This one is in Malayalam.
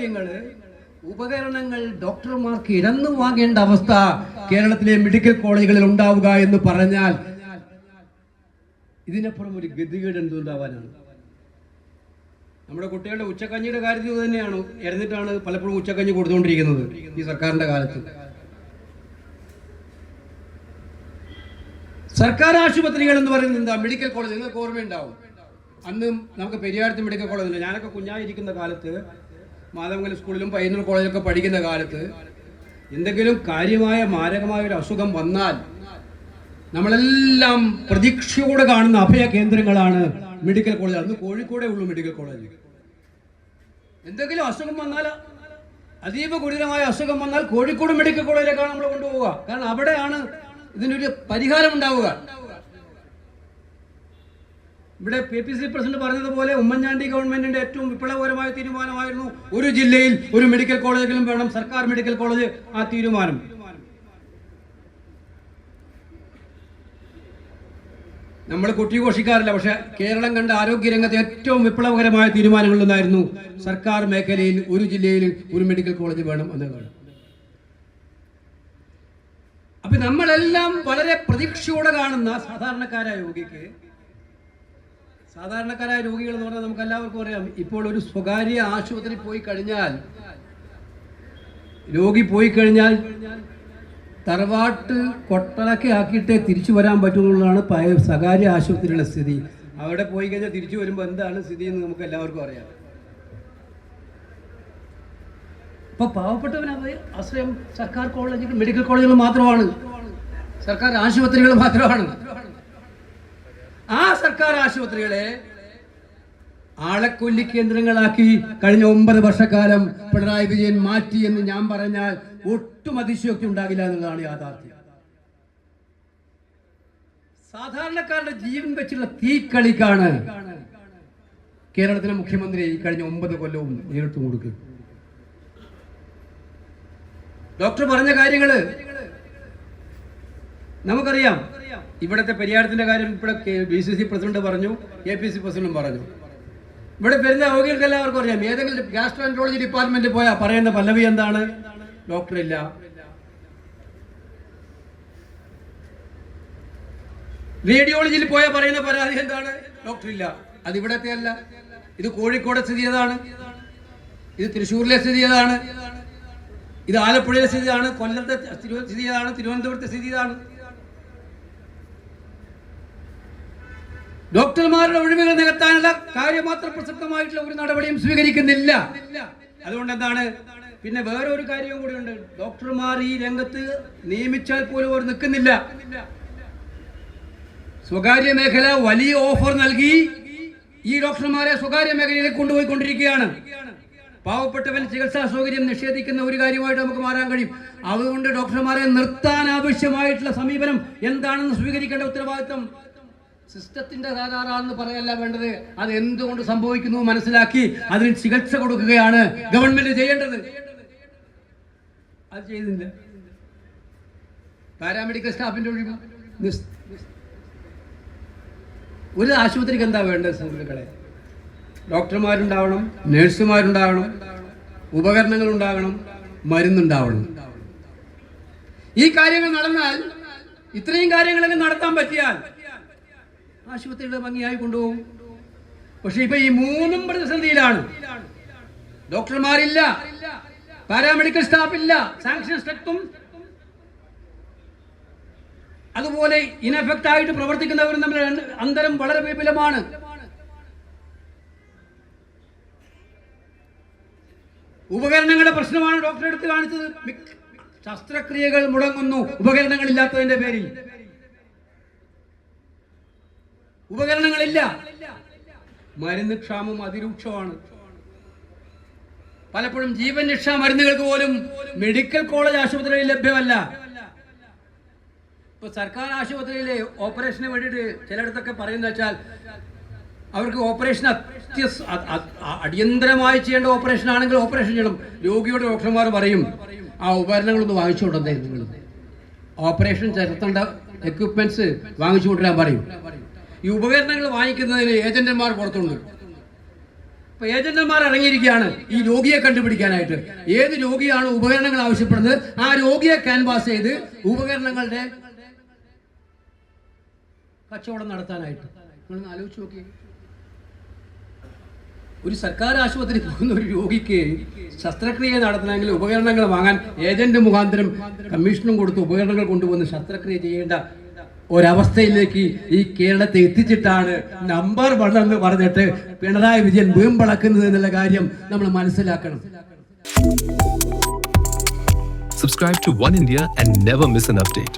കാര്യങ്ങൾ ഉപകരണങ്ങൾ ഡോക്ടർമാർക്ക് ഇരന്നു വാങ്ങേണ്ട അവസ്ഥ കേരളത്തിലെ മെഡിക്കൽ കോളേജുകളിൽ ഉണ്ടാവുക എന്ന് പറഞ്ഞാൽ ഇതിനപ്പുറം ഒരു ഗതികേട് എന്തുണ്ടാവാനാണ്? നമ്മുടെ കുട്ടികളുടെ ഉച്ചക്കഞ്ഞിയുടെ കാര്യത്തിൽ തന്നെയാണ്. ഇറന്നിട്ടാണ് പലപ്പോഴും ഉച്ചക്കഞ്ഞി കൊടുത്തുകൊണ്ടിരിക്കുന്നത് ഈ സർക്കാരിന്റെ കാലത്ത്. സർക്കാർ ആശുപത്രികൾ എന്ന് പറയുന്നത് എന്താ? Medical college. നിങ്ങൾക്ക് ഓർമ്മയുണ്ടാവും. അന്നും നമുക്ക് പെരിയാരത്ത് മെഡിക്കൽ കോളേജ് ഞാനൊക്കെ കുഞ്ഞായിരിക്കുന്ന കാലത്ത് മാധവങ്കൽ സ്കൂളിലും പയ്യന്നൂർ കോളേജിലൊക്കെ പഠിക്കുന്ന കാലത്ത് എന്തെങ്കിലും കാര്യമായ മാരകമായ ഒരു അസുഖം വന്നാൽ നമ്മളെല്ലാം പ്രതീക്ഷയോടെ കാണുന്ന അഭയ കേന്ദ്രങ്ങളാണ് മെഡിക്കൽ കോളേജ്. അന്ന് കോഴിക്കോടേ ഉള്ളൂ മെഡിക്കൽ കോളേജ്. എന്തെങ്കിലും അസുഖം വന്നാൽ അതീവ ഗുരുതരമായ അസുഖം വന്നാൽ കോഴിക്കോട് മെഡിക്കൽ കോളേജിലേക്കാണ് നമ്മൾ കൊണ്ടുപോവുക. കാരണം അവിടെയാണ് ഇതിനൊരു പരിഹാരം ഉണ്ടാവുക. ഇവിടെ പി പി സി പ്രസിഡന്റ് പറഞ്ഞതുപോലെ ഉമ്മൻചാണ്ടി ഗവൺമെന്റിന്റെ ഏറ്റവും വിപ്ലവകരമായ തീരുമാനമായിരുന്നു ഒരു ജില്ലയിൽ ഒരു മെഡിക്കൽ കോളേജെങ്കിലും വേണം സർക്കാർ മെഡിക്കൽ കോളേജ് ആ തീരുമാനം. നമ്മൾ കൊട്ടിഘോഷിക്കാറില്ല പക്ഷെ കേരളം കണ്ട ആരോഗ്യരംഗത്തെ ഏറ്റവും വിപ്ലവകരമായ തീരുമാനങ്ങളിലൊന്നായിരുന്നു സർക്കാർ മേഖലയിൽ ഒരു ജില്ലയിൽ ഒരു മെഡിക്കൽ കോളേജ് വേണം എന്നതാണ് അപ്പൊ നമ്മളെല്ലാം വളരെ പ്രതീക്ഷയോടെ കാണുന്ന സാധാരണക്കാരായ രോഗിക്ക് സാധാരണക്കാരായ രോഗികൾ എന്ന് പറഞ്ഞാൽ നമുക്ക് എല്ലാവർക്കും അറിയാം. ഇപ്പോൾ ഒരു സ്വകാര്യ ആശുപത്രി പോയി കഴിഞ്ഞാൽ രോഗി പോയി കഴിഞ്ഞാൽ തറവാട്ട് കൊട്ടലൊക്കെ ആക്കിയിട്ടേ തിരിച്ചു വരാൻ പറ്റുമെന്നുള്ളതാണ് സ്വകാര്യ ആശുപത്രിയുടെ സ്ഥിതി. അവിടെ പോയി കഴിഞ്ഞാൽ തിരിച്ചു വരുമ്പോൾ എന്താണ് സ്ഥിതി എന്ന് നമുക്ക് എല്ലാവർക്കും അറിയാം. ഇപ്പൊ പാവപ്പെട്ടവന് ആശ്രയം സർക്കാർ കോളേജുകൾ മെഡിക്കൽ കോളേജുകൾ മാത്രമാണ്. സർക്കാർ ആശുപത്രികൾ മാത്രമാണ്. സർക്കാർ ആശുപത്രികളെ ആളക്കൊല്ലി കേന്ദ്രങ്ങളാക്കി കഴിഞ്ഞ ഒമ്പത് വർഷക്കാലം പിണറായി വിജയൻ മാറ്റി എന്ന് ഞാൻ പറഞ്ഞാൽ ഒട്ടും അതിശയോക്തി ഉണ്ടാകില്ല എന്നുള്ളതാണ് യാഥാർത്ഥ്യം. സാധാരണക്കാരുടെ ജീവൻ വെച്ചുള്ള തീക്കളിക്കാണ് കേരളത്തിലെ മുഖ്യമന്ത്രി കഴിഞ്ഞ ഒമ്പത് കൊല്ലവും നേരിട്ട് കൊടുക്കുന്നത് ഡോക്ടർ പറഞ്ഞ കാര്യങ്ങൾ നമുക്കറിയാം. ഇവിടുത്തെ പരിഹാരത്തിന്റെ കാര്യം ഇവിടെ ബി സി സി പ്രസിഡന്റ് പറഞ്ഞു എ പി സി പ്രസിഡന്റും പറഞ്ഞു. ഇവിടെ വരുന്ന രോഗികൾക്ക് എല്ലാവർക്കും അറിയാം. ഏതെങ്കിലും ഗ്യാസ്ട്രോൻട്രോളജി ഡിപ്പാർട്ട്മെന്റിൽ പോയാൽ പറയുന്ന പല്ലവി എന്താണ്? ഡോക്ടർ ഇല്ല റേഡിയോളജിയിൽ പോയാൽ പറയുന്ന പരാതി എന്താണ്? ഡോക്ടർ ഇല്ല അത് ഇവിടത്തെ അല്ല. ഇത് കോഴിക്കോട് സ്ഥിതി ചെയ്തതാണ് ഇത് തൃശ്ശൂരിലെ സ്ഥിതി ചെയ്തതാണ് ഇത് ആലപ്പുഴയിലെ സ്ഥിതിയാണ് കൊല്ലത്തെ സ്ഥിതി ചെയ്തതാണ് തിരുവനന്തപുരത്തെ സ്ഥിതി ചെയ്താണ് ഡോക്ടർമാരുടെ ഒഴിവുകൾ നികത്താനുള്ള കാര്യമാത്രം പ്രസക്തമായിട്ടുള്ള ഒരു നടപടിയും സ്വീകരിക്കുന്നില്ല. അതുകൊണ്ട് എന്താണ് പിന്നെ വേറെ ഒരു കാര്യവും കൂടിയുണ്ട്. ഡോക്ടർമാർ ഈ രംഗത്ത് നിയമിച്ചാൽ പോലും അവർ നിൽക്കുന്നില്ല. സ്വകാര്യ മേഖല വലിയ ഓഫർ നൽകി ഈ ഡോക്ടർമാരെ സ്വകാര്യ മേഖലയിലേക്ക് കൊണ്ടുപോയിക്കൊണ്ടിരിക്കുകയാണ്. പാവപ്പെട്ടവൻ ചികിത്സാ സൗകര്യം നിഷേധിക്കുന്ന ഒരു കാര്യമായിട്ട് നമുക്ക് മാറാൻ കഴിയും. അതുകൊണ്ട് ഡോക്ടർമാരെ നിർത്താൻ ആവശ്യമായിട്ടുള്ള സമീപനം എന്താണെന്ന് സ്വീകരിക്കേണ്ട ഉത്തരവാദിത്വം സിസ്റ്റത്തിന്റെ തകരാറാണെന്ന് പറയല്ല വേണ്ടത്. അത് എന്തുകൊണ്ട് സംഭവിക്കുന്നു മനസ്സിലാക്കി അതിന് ചികിത്സ കൊടുക്കുകയാണ് ഗവൺമെന്റ് ചെയ്യേണ്ടത്. അത് ചെയ്തില്ല. പാരാമെഡിക്കൽ സ്റ്റാഫിന്റെ ഒഴിവ്. ഒരു ആശുപത്രിക്ക് എന്താ വേണ്ടത് സുഹൃത്തുക്കളെ? ഡോക്ടർമാരുണ്ടാവണം നഴ്സുമാരുണ്ടാവണം ഉപകരണങ്ങൾ ഉണ്ടാകണം മരുന്നുണ്ടാവണം. ഈ കാര്യങ്ങൾ നടന്നാൽ ഇത്രയും കാര്യങ്ങളൊക്കെ നടത്താൻ പറ്റിയാൽ ആശുപത്രിയുടെ ഭംഗിയായി കൊണ്ടുപോകും. പക്ഷെ ഇപ്പൊ ഈ മൂന്നും പ്രതിസന്ധിയിലാണ്. ഡോക്ടർമാരില്ല പാരാമെഡിക്കൽ സ്റ്റാഫ് ഇല്ല സാങ്ഷൻ സ്ട്രക്റ്റും അതുപോലെ ഇനഫക്റ്റ് ആയിട്ട് പ്രവർത്തിക്കുന്നവരും തമ്മിൽ അന്തരം വളരെ വിപുലമാണ്. ഉപകരണങ്ങളുടെ പ്രശ്നമാണ് ഡോക്ടറെ എടുത്ത് കാണിച്ചത്. ശസ്ത്രക്രിയകൾ മുടങ്ങുന്നു. ഉപകരണങ്ങളില്ലാത്തതിന്റെ പേരിൽ. ഉപകരണങ്ങളില്ല. മരുന്ന് ക്ഷാമം അതിരൂക്ഷമാണ്. പലപ്പോഴും ജീവൻ രക്ഷാ മരുന്നുകൾക്ക് പോലും മെഡിക്കൽ കോളേജ് ആശുപത്രിയിൽ ലഭ്യമല്ല. ഇപ്പൊ സർക്കാർ ആശുപത്രിയിലെ ഓപ്പറേഷന് വേണ്ടിയിട്ട് ചിലയിടത്തൊക്കെ പറയുന്ന വെച്ചാൽ അവർക്ക് ഓപ്പറേഷൻ അത്യസ് അ- അ- അ- അടിയന്തരമായി ചെയ്യേണ്ട ഓപ്പറേഷൻ ആണെങ്കിൽ ഓപ്പറേഷൻ ചെയ്യണം. രോഗിയുടെ ഡോക്ടർമാർ പറയും ആ ഉപകരണങ്ങളൊന്ന് വാങ്ങിച്ചു കൊണ്ടുവന്നേ നിങ്ങൾ ഓപ്പറേഷൻ ചേർത്തേണ്ട എക്യുപ്മെന്റ്സ് വാങ്ങിച്ചു കൊണ്ടുവരാൻ പറയും. ഈ ഉപകരണങ്ങൾ വാങ്ങിക്കുന്നതിന് ഏജന്റുമാർ പുറത്തുണ്ട്. അപ്പൊ ഏജന്റുമാർ ഇറങ്ങിയിരിക്കുകയാണ് ഈ രോഗിയെ കണ്ടുപിടിക്കാനായിട്ട്. ഏത് രോഗിയാണ് ഉപകരണങ്ങൾ ആവശ്യപ്പെടുന്നത്? ആ രോഗിയെ ക്യാൻവാസ് ചെയ്ത് ഉപകരണങ്ങളുടെ കച്ചവടം നടത്താനായിട്ട്. നിങ്ങൾ ആലോചിച്ച് നോക്കിയേ. ഒരു സർക്കാർ ആശുപത്രി പോകുന്ന ഒരു രോഗിക്ക് ശസ്ത്രക്രിയ നടത്തണമെങ്കിൽ ഉപകരണങ്ങൾ വാങ്ങാൻ ഏജന്റ് മുഖാന്തരം കമ്മീഷനും കൊടുത്ത് ഉപകരണങ്ങൾ കൊണ്ടുവന്ന് ശസ്ത്രക്രിയ ചെയ്യേണ്ട ഒരവസ്ഥയിലേക്ക് ഈ കേരളത്തെ എത്തിച്ചിട്ടാണ് നമ്പർ വൺ എന്ന് പറഞ്ഞിട്ട് പിണറായി വിജയൻ വീമ്പളക്കുന്നത് എന്നുള്ള കാര്യം നമ്മൾ മനസ്സിലാക്കണം Subscribe to One India and never miss an update.